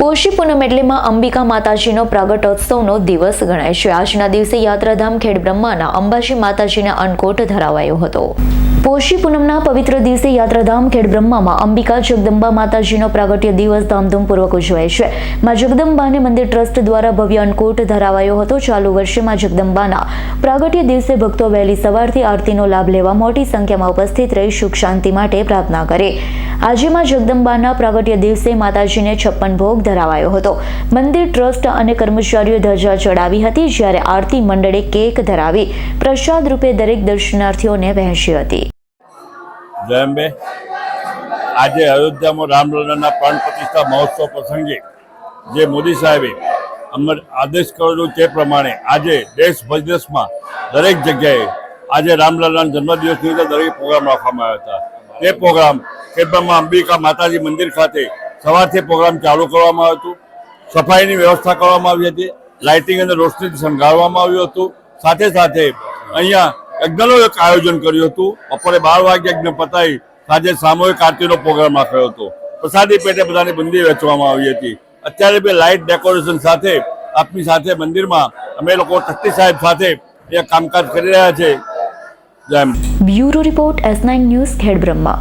પોષી પૂનમ એટલે માં અંબિકા માતાજીનો પ્રાગટોત્સવનો દિવસ ગણાય છે. આજના દિવસે યાત્રાધામ ખેડ બ્રહ્માના અંબાજી માતાજીને અન્નકોટ ધરાવાયો હતો. પોષી પૂનમના પવિત્ર દિવસે યાત્રાધામ ખેડ બ્રહ્મામાં અંબિકા જગદંબા માતાજીનો પ્રાગટ્ય દિવસ ધામધૂમપૂર્વક ઉજવાય છે. માં જગદંબાને મંદિર ટ્રસ્ટ દ્વારા ભવ્ય અન્નકોટ ધરાવાયો હતો. ચાલુ વર્ષે માં જગદંબાના પ્રાગટ્ય દિવસે ભક્તો વહેલી સવારથી આરતીનો લાભ લેવા મોટી સંખ્યામાં ઉપસ્થિત રહી સુખ શાંતિ માટે પ્રાર્થના કરે. આજે માં જગદંબાના પ્રાગટ્ય દિવસે માતાજીને છપ્પન ભોગ ધરાવાયો હતો. મંદિર ટ્રસ્ટ અને કર્મચારીઓ ધજા ચડાવી હતી જ્યારે આરતી મંડળે કેક ધરાવી પ્રસાદ રૂપે દરેક દર્શનાર્થીઓને વહેંચી હતી. આજે અયોધ્યામાં રામલલ્લાના પ્રાણ પ્રતિષ્ઠા મહોત્સવ પ્રસંગે જે મોદી સાહેબે અમર આદેશ કરેલો તે પ્રમાણે આજે દેશ વિદેશમાં દરેક જગ્યાએ આજે રામલલ્લાના જન્મદિવસની અંદર દરેક પ્રોગ્રામ રાખવામાં આવ્યા હતા. તે પ્રોગ્રામ ખેડબ્રહ્મા અંબિકા માતાજી મંદિર ખાતે સવારથી પ્રોગ્રામ ચાલુ કરવામાં આવ્યો હતો. સફાઈની વ્યવસ્થા કરવામાં આવી હતી. લાઇટિંગ અને રોશનીથી શણગારવામાં આવ્યું હતું. સાથે સાથે અહીંયા યજ્ઞનું એક આયોજન કર્યું હતું. બપોરે બાર વાગે યજ્ઞ પતાવી સાંજે સામૂહિક આરતીનો પ્રોગ્રામ રાખ્યો હતો. પ્રસાદી પેટે બધાની બંદી વેચવામાં આવી હતી. અત્યારે બી લાઇટ ડેકોરેશન સાથે આપની સાથે મંદિરમાં અમે લોકો ટ્રસ્ટી સાહેબ સાથે એ કામકાજ કરી રહ્યા છે. Bureau report S nine news Khed Brahma